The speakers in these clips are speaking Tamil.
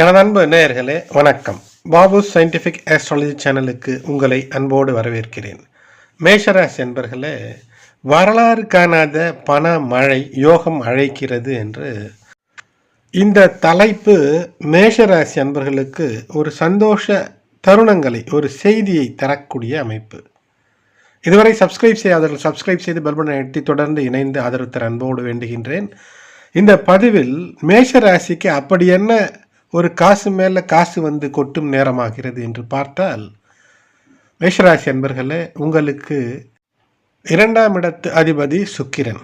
எனது அன்பு நேயர்களே வணக்கம். பாபு சயின்டிஃபிக் ஆஸ்ட்ராலஜி சேனலுக்கு உங்களை அன்போடு வரவேற்கிறேன். மேஷராசி என்பர்களே வரலாறு காணாத பண மழை யோகம் அழைக்கிறது என்று இந்த தலைப்பு மேஷராசி அன்பர்களுக்கு ஒரு சந்தோஷ தருணங்களை ஒரு செய்தியை தரக்கூடிய அமைப்பு. இதுவரை சப்ஸ்கிரைப் செய்யாதவர்கள் சப்ஸ்கிரைப் செய்து பல்பனை எட்டி தொடர்ந்து இணைந்து ஆதரவு தர அன்போடு வேண்டுகின்றேன். இந்த பதிவில் மேஷராசிக்கு அப்படி என்ன ஒரு காசு மேலே காசு வந்து கொட்டும் நேரமாகிறது என்று பார்த்தால் மேஷராசி என்பர்களே உங்களுக்கு இரண்டாம் இடத்து அதிபதி சுக்கிரன்.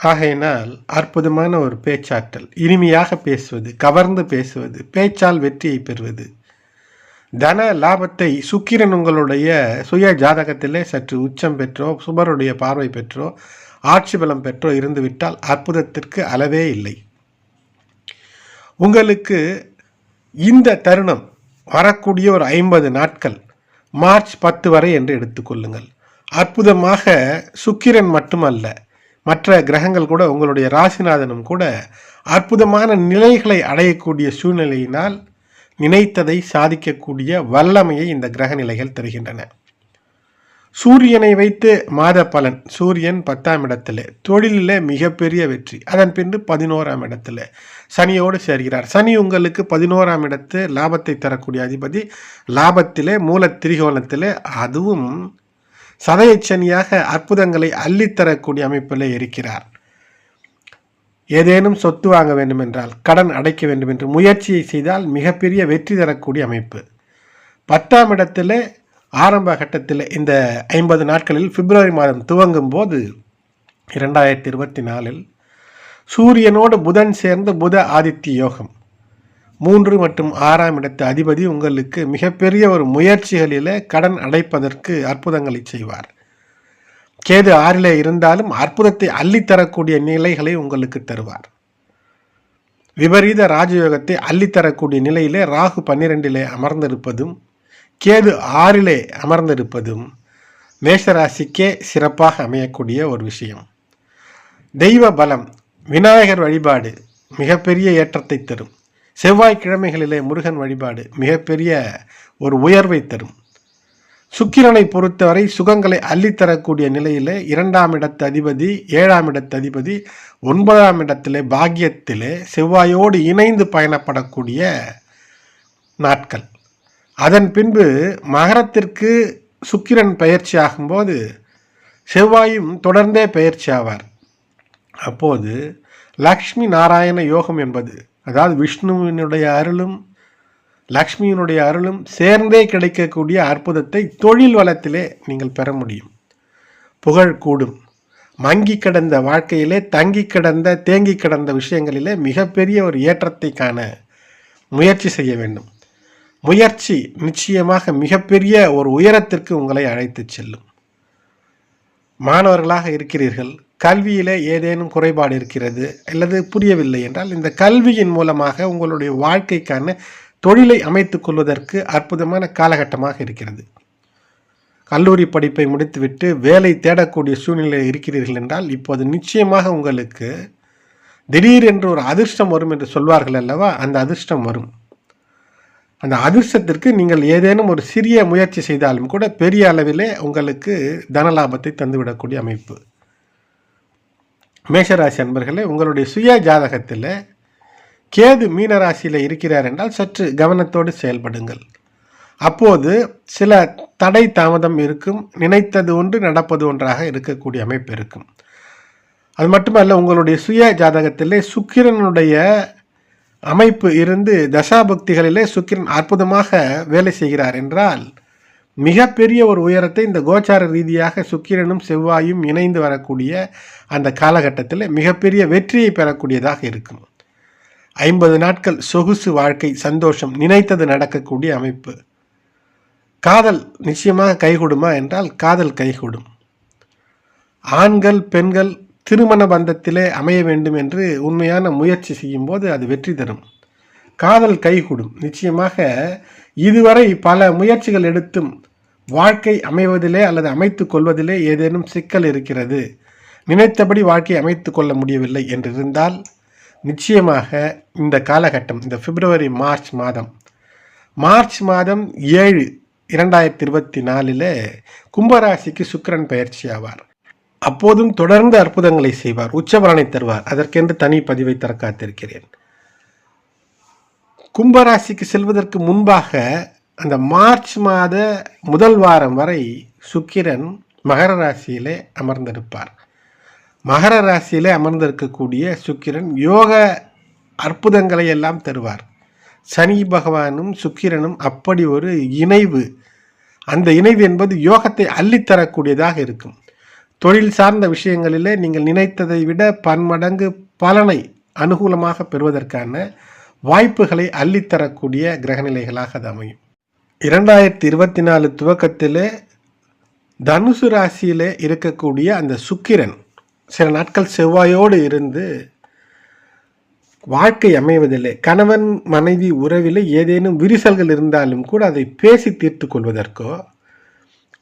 ஆகையினால் அற்புதமான ஒரு பேச்சாற்றல். இனிமையாக பேசுவது கவர்ந்து பேசுவது பேச்சால் வெற்றியை பெறுவது. தன லாபத்தை சுக்கிரன் உங்களுடைய சுய ஜாதகத்திலே சற்று உச்சம் பெற்றோ சுபருடைய பார்வை பெற்றோ ஆட்சி பலம் பெற்றோ இருந்துவிட்டால் அற்புதத்திற்கு அளவே இல்லை. உங்களுக்கு இந்த தருணம் வரக்கூடிய ஒரு ஐம்பது நாட்கள் மார்ச் பத்து வரை என்று எடுத்துக்கொள்ளுங்கள் அற்புதமாக சுக்கிரன் மட்டுமல்ல மற்ற கிரகங்கள் கூட உங்களுடைய ராசிநாதனும் கூட அற்புதமான நிலைகளை அடையக்கூடிய சூழ்நிலையினால் நினைத்ததை சாதிக்கக்கூடிய வல்லமையை இந்த கிரக நிலைகள் தருகின்றன. சூரியனை வைத்து மாத பலன் சூரியன் பத்தாம் இடத்துல. தொழிலில் மிகப்பெரிய வெற்றி. அதன் பின்பு பதினோராம் இடத்துல சனியோடு சேர்கிறார். சனி உங்களுக்கு பதினோராம் இடத்து லாபத்தை தரக்கூடிய அதிபதி. லாபத்திலே மூல திரிகோணத்தில் அதுவும் சதய சனியாக அற்புதங்களை அள்ளித்தரக்கூடிய அமைப்பில் இருக்கிறார். ஏதேனும் சொத்து வாங்க வேண்டுமென்றால் கடன் அடைக்க வேண்டும் என்று முயற்சியை செய்தால் மிகப்பெரிய வெற்றி தரக்கூடிய அமைப்பு. பத்தாம் இடத்துல ஆரம்ப கட்டத்தில் இந்த ஐம்பது நாட்களில் பிப்ரவரி மாதம் துவங்கும் போது இரண்டாயிரத்தி இருபத்தி நாலில் சூரியனோடு புதன் சேர்ந்த புத ஆதித்ய யோகம். மூன்று மற்றும் ஆறாம் இடத்து அதிபதி உங்களுக்கு மிகப்பெரிய ஒரு முயற்சிகளில் கடன் அடைப்பதற்கு அற்புதங்களை செய்வார். கேது ஆறிலே இருந்தாலும் அற்புதத்தை அள்ளித்தரக்கூடிய நிலைகளை உங்களுக்கு தருவார். விபரீத ராஜயோகத்தை அள்ளித்தரக்கூடிய நிலையிலே ராகு பன்னிரெண்டிலே அமர்ந்திருப்பதும் கேது ஆறிலே அமர்ந்திருப்பதும் மேஷராசிக்கே சிறப்பாக அமையக்கூடிய ஒரு விஷயம். தெய்வ பலம் விநாயகர் வழிபாடு மிகப்பெரிய ஏற்றத்தை தரும். செவ்வாய்க்கிழமைகளிலே முருகன் வழிபாடு மிகப்பெரிய ஒரு உயர்வை தரும். சுக்கிரனை பொறுத்தவரை சுகங்களை அள்ளித்தரக்கூடிய நிலையிலே இரண்டாம் இடத்து அதிபதி ஏழாம் இடத்து அதிபதி ஒன்பதாம் இடத்திலே பாக்கியத்திலே செவ்வாயோடு இணைந்து பயணப்படக்கூடிய நாட்கள். அதன் பின்பு மகரத்திற்கு சுக்கிரன் பயிற்சி ஆகும்போது செவ்வாயும் தொடர்ந்தே பயிற்சி ஆவார் அப்போது லக்ஷ்மி நாராயண யோகம் என்பது அதாவது விஷ்ணுவினுடைய அருளும் லக்ஷ்மியினுடைய அருளும் சேர்ந்தே கிடைக்கக்கூடிய அற்புதத்தை தொழில் வளத்திலே நீங்கள் பெற முடியும். புகழ் கூடும். மங்கி கிடந்த வாழ்க்கையிலே தங்கி கிடந்த தேங்கி கிடந்த விஷயங்களிலே மிகப்பெரிய ஒரு ஏற்றத்தை காண முயற்சி செய்ய வேண்டும். முயற்சி நிச்சயமாக மிகப்பெரிய ஒரு உயரத்திற்கு உங்களை அழைத்து செல்லும். மாணவர்களாக இருக்கிறீர்கள். கல்வியிலே ஏதேனும் குறைபாடு இருக்கிறது அல்லது புரியவில்லை என்றால் இந்த கல்வியின் மூலமாக உங்களுடைய வாழ்க்கைக்கான தொழிலை அமைத்துக் கொள்வதற்கு அற்புதமான காலகட்டமாக இருக்கிறது. கல்லூரி படிப்பை முடித்துவிட்டு வேலை தேடக்கூடிய சூழ்நிலை இருக்கிறீர்கள் என்றால் இப்போது நிச்சயமாக உங்களுக்கு திடீரென்று ஒரு அதிர்ஷ்டம் வரும் என்று சொல்வார்கள் அல்லவா? அந்த அதிர்ஷ்டம் வரும். அந்த அதிர்ஷ்டத்திற்கு நீங்கள் ஏதேனும் ஒரு சிறிய முயற்சி செய்தாலும் கூட பெரிய அளவிலே உங்களுக்கு தன லாபத்தை தந்துவிடக்கூடிய அமைப்பு. மேஷராசி அன்பர்களே உங்களுடைய சுய ஜாதகத்தில் கேது மீனராசியில் இருக்கிறார் என்றால் சற்று கவனத்தோடு செயல்படுங்கள். அப்போது சில தடை தாமதம் இருக்கும் நினைத்தது ஒன்று நடப்பது ஒன்றாக இருக்கக்கூடிய அமைப்பு இருக்கும். அது மட்டுமல்ல உங்களுடைய சுய ஜாதகத்திலே சுக்கிரனுடைய அமைப்பு இருந்து தசாபக்திகளிலே சுக்கிரன் அற்புதமாக வேலை செய்கிறார் என்றால் மிகப்பெரிய ஒரு உயரத்தை இந்த கோச்சார ரீதியாக சுக்கிரனும் செவ்வாயும் இணைந்து வரக்கூடிய அந்த காலகட்டத்தில் மிகப்பெரிய வெற்றியை பெறக்கூடியதாக இருக்கும். ஐம்பது நாட்கள் சொகுசு வாழ்க்கை சந்தோஷம் நினைத்தது நடக்கக்கூடிய அமைப்பு. காதல் நிச்சயமாக கைகூடுமா என்றால் காதல் கைகூடும். ஆண்கள் பெண்கள் திருமண பந்தத்திலே அமைய வேண்டும் என்று உண்மையான முயற்சி செய்யும்போது அது வெற்றி தரும். காதல் கைகூடும். நிச்சயமாக இதுவரை பல முயற்சிகள் எடுத்தும் வாழ்க்கை அமைவதிலே அல்லது அமைத்து கொள்வதிலே ஏதேனும் சிக்கல் இருக்கிறது. நினைத்தபடி வாழ்க்கை அமைத்து கொள்ள முடியவில்லை என்றிருந்தால் நிச்சயமாக இந்த காலகட்டம் இந்த பிப்ரவரி மார்ச் மாதம். மார்ச் மாதம் ஏழு இரண்டாயிரத்தி இருபத்தி நாலில் கும்பராசிக்கு சுக்கிரன் பயிற்சி ஆவார் அப்போதும் தொடர்ந்து அற்புதங்களை செய்வார் உச்சபலனை தருவார். அதற்கென்று தனி பதிவை தர காத்திருக்கிறேன். கும்பராசிக்கு செல்வதற்கு முன்பாக அந்த மார்ச் மாத முதல் வாரம் வரை சுக்கிரன் மகர ராசியிலே அமர்ந்திருப்பார். மகர ராசியிலே அமர்ந்திருக்கக்கூடிய சுக்கிரன் யோக அற்புதங்களை எல்லாம் தருவார். சனி பகவானும் சுக்கிரனும் அப்படி ஒரு இணைவு. அந்த இணைவு என்பது யோகத்தை அள்ளித்தரக்கூடியதாக இருக்கும். தொழில் சார்ந்த விஷயங்களிலே நீங்கள் நினைத்ததை விட பன்மடங்கு பலனை அனுகூலமாக பெறுவதற்கான வாய்ப்புகளை அள்ளித்தரக்கூடிய கிரகநிலைகளாக அது அமையும். இரண்டாயிரத்தி இருபத்தி நாலு துவக்கத்திலே தனுசு ராசியிலே இருக்கக்கூடிய அந்த சுக்கிரன் சில நாட்கள் செவ்வாயோடு இருந்து வாழ்க்கை அமைவதில்லை. கணவன் மனைவி உறவில் ஏதேனும் விரிசல்கள் இருந்தாலும் கூட அதை பேசி தீர்த்து கொள்வதற்கோ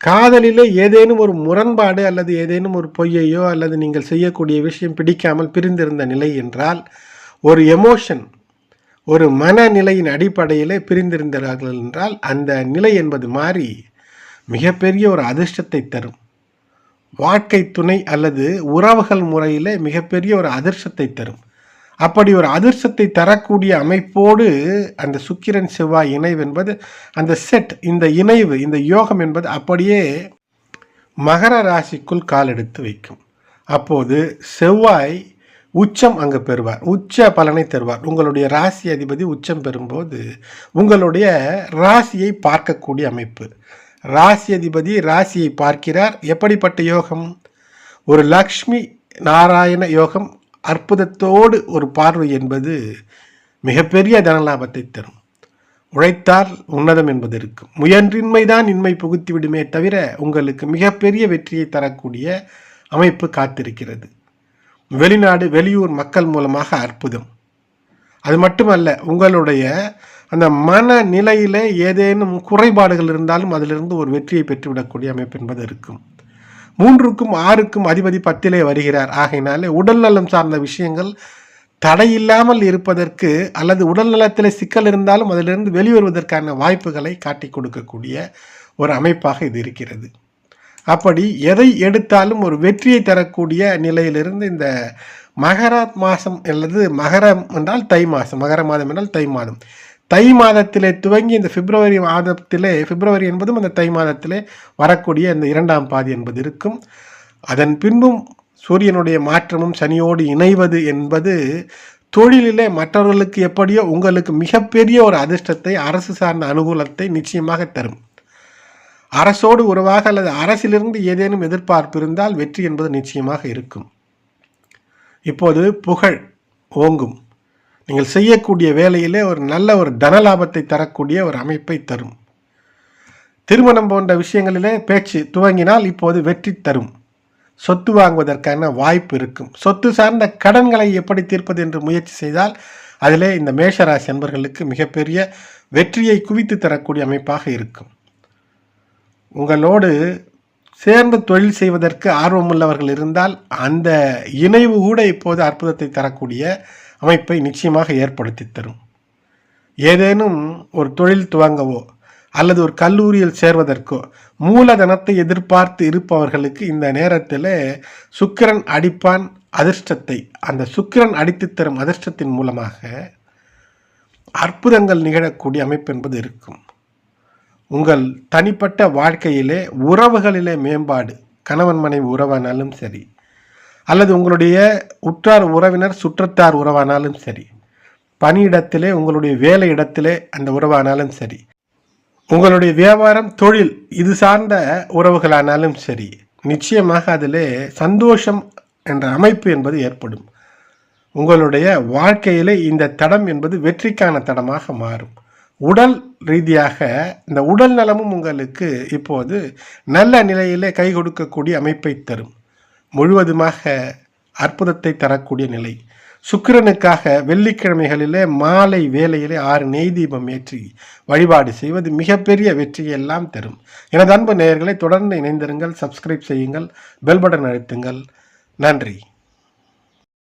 காதலிலே ஏதேனும் ஒரு முரண்பாடு அல்லது ஏதேனும் ஒரு பொய்யையோ அல்லது நீங்கள் செய்யக்கூடிய விஷயம் பிடிக்காமல் பிரிந்திருந்த நிலை என்றால் ஒரு எமோஷன் ஒரு மனநிலையின் அடிப்படையிலே பிரிந்திருந்தார்கள் என்றால் அந்த நிலை என்பது மாறி மிகப்பெரிய ஒரு அதிர்ஷ்டத்தை தரும். வாழ்க்கை துணை அல்லது உறவுகள் முறையிலே மிகப்பெரிய ஒரு அதிர்ஷ்டத்தை தரும். அப்படி ஒரு அதிர்ஷ்டத்தை தரக்கூடிய அமைப்போடு அந்த சுக்கிரன் செவ்வாய் இணைவு என்பது அந்த செட் இந்த இணைவு இந்த யோகம் என்பது அப்படியே மகர ராசிக்குள் கால் எடுத்து வைக்கும். அப்போது செவ்வாய் உச்சம் அங்கு பெறுவார். உச்ச பலனை தருவார். உங்களுடைய ராசி அதிபதி உச்சம் பெறும்போது உங்களுடைய ராசியை பார்க்கக்கூடிய அமைப்பு. ராசி அதிபதி ராசியை பார்க்கிறார். எப்படிப்பட்ட யோகம்? ஒரு லக்ஷ்மி நாராயண யோகம் அற்புதத்தோடு ஒரு பார்வை என்பது மிகப்பெரிய தனலாபத்தை தரும். உழைத்தால் உன்னதம் என்பது இருக்கும் முயன்றின்மைதான் இன்மை புகுத்தி விடுமே தவிர உங்களுக்கு மிகப்பெரிய வெற்றியை தரக்கூடிய அமைப்பு காத்திருக்கிறது. வெளிநாடு வெளியூர் மக்கள் மூலமாக அற்புதம். அது மட்டுமல்ல உங்களுடைய அந்த மன நிலையிலே ஏதேனும் குறைபாடுகள் இருந்தாலும் அதிலிருந்து ஒரு வெற்றியை பெற்றுவிடக்கூடிய அமைப்பு என்பது இருக்கும். மூன்றுக்கும் ஆறுக்கும் அதிபதி பத்திலே வருகிறார். ஆகையினாலே உடல் நலம் சார்ந்த விஷயங்கள் தடையில்லாமல் இருப்பதற்கு அல்லது உடல் நலத்தில் சிக்கல் இருந்தாலும் அதிலிருந்து வெளிவருவதற்கான வாய்ப்புகளை காட்டி கொடுக்கக்கூடிய ஒரு அமைப்பாக இது இருக்கிறது. அப்படி எதை எடுத்தாலும் ஒரு வெற்றியை தரக்கூடிய நிலையிலிருந்து இந்த மகர மாதம் அல்லது மகரம் என்றால் தை மாதம் மகர மாதம் என்றால் தை மாதம். தை மாதத்திலே துவங்கி இந்த பிப்ரவரி மாதத்திலே பிப்ரவரி என்பதும் அந்த தை மாதத்திலே வரக்கூடிய இந்த இரண்டாம் பாதி என்பது இருக்கும். அதன் பின்பும் சூரியனுடைய மாற்றமும் சனியோடு இணைவது என்பது தொழிலிலே மற்றவர்களுக்கு எப்படியோ உங்களுக்கு மிகப்பெரிய ஒரு அதிர்ஷ்டத்தை அரசு சார்ந்த அனுகூலத்தை நிச்சயமாக தரும். அரசோடு உறவாக அல்லது அரசிலிருந்து ஏதேனும் எதிர்பார்ப்பு இருந்தால் வெற்றி என்பது நிச்சயமாக இருக்கும். இப்போது புகழ் ஓங்கும். நீங்கள் செய்யக்கூடிய வேலையிலே ஒரு நல்ல ஒரு தனலாபத்தை தரக்கூடிய ஒரு அமைப்பை தரும். திருமணம் போன்ற விஷயங்களிலே பேச்சு துவங்கினால் இப்போது வெற்றி தரும். சொத்து வாங்குவதற்கான வாய்ப்பு இருக்கும். சொத்து சார்ந்த கடன்களை எப்படி தீர்ப்பது என்று முயற்சி செய்தால் அதிலே இந்த மேஷராசி அன்பர்களுக்கு மிகப்பெரிய வெற்றியை குவித்து தரக்கூடிய அமைப்பாக இருக்கும். உங்களோடு சேர்ந்து தொழில் செய்வதற்கு ஆர்வமுள்ளவர்கள் இருந்தால் அந்த இணைவு கூட இப்போது அற்புதத்தை தரக்கூடிய அமைப்பை நிச்சயமாக ஏற்படுத்தி தரும். ஏதேனும் ஒரு தொழில் துவங்கவோ அல்லது ஒரு கல்லூரியில் சேர்வதற்கோ மூலதனத்தை எதிர்பார்த்து இருப்பவர்களுக்கு இந்த நேரத்தில் சுக்கிரன் அடிப்பான் அதிர்ஷ்டத்தை அந்த சுக்கிரன் அடித்து தரும் அதிர்ஷ்டத்தின் மூலமாக அற்புதங்கள் நிகழக்கூடிய அமைப்பு என்பது இருக்கும். உங்கள் தனிப்பட்ட வாழ்க்கையிலே உறவுகளிலே மேம்பாடு கணவன் மனைவி உறவானாலும் சரி அல்லது உங்களுடைய உற்றார் உறவினர் சுற்றத்தார் உறவானாலும் சரி பணியிடத்திலே உங்களுடைய வேலை இடத்திலே அந்த உறவானாலும் சரி உங்களுடைய வியாபாரம் தொழில் இது சார்ந்த உறவுகளானாலும் சரி நிச்சயமாக அதிலே சந்தோஷம் என்ற அமைப்பு என்பது ஏற்படும். உங்களுடைய வாழ்க்கையிலே இந்த தடம் என்பது வெற்றிக்கான தடமாக மாறும். உடல் ரீதியாக இந்த உடல் நலமும் உங்களுக்கு இப்போது நல்ல நிலையிலே கை கொடுக்கக்கூடிய அமைப்பை தரும். முழுவதுமாக அற்புதத்தை தரக்கூடிய நிலை. சுக்கிரனுக்காக வெள்ளிக்கிழமைகளிலே மாலை வேலையிலே ஆறு நெய் தீபம் ஏற்றி வழிபாடு செய்வது மிகப்பெரிய வெற்றியெல்லாம் தரும். எனது அன்பு நேயர்களை தொடர்ந்து இணைந்திருங்கள் சப்ஸ்கிரைப் செய்யுங்கள் பெல் பட்டன் அழுத்துங்கள். நன்றி.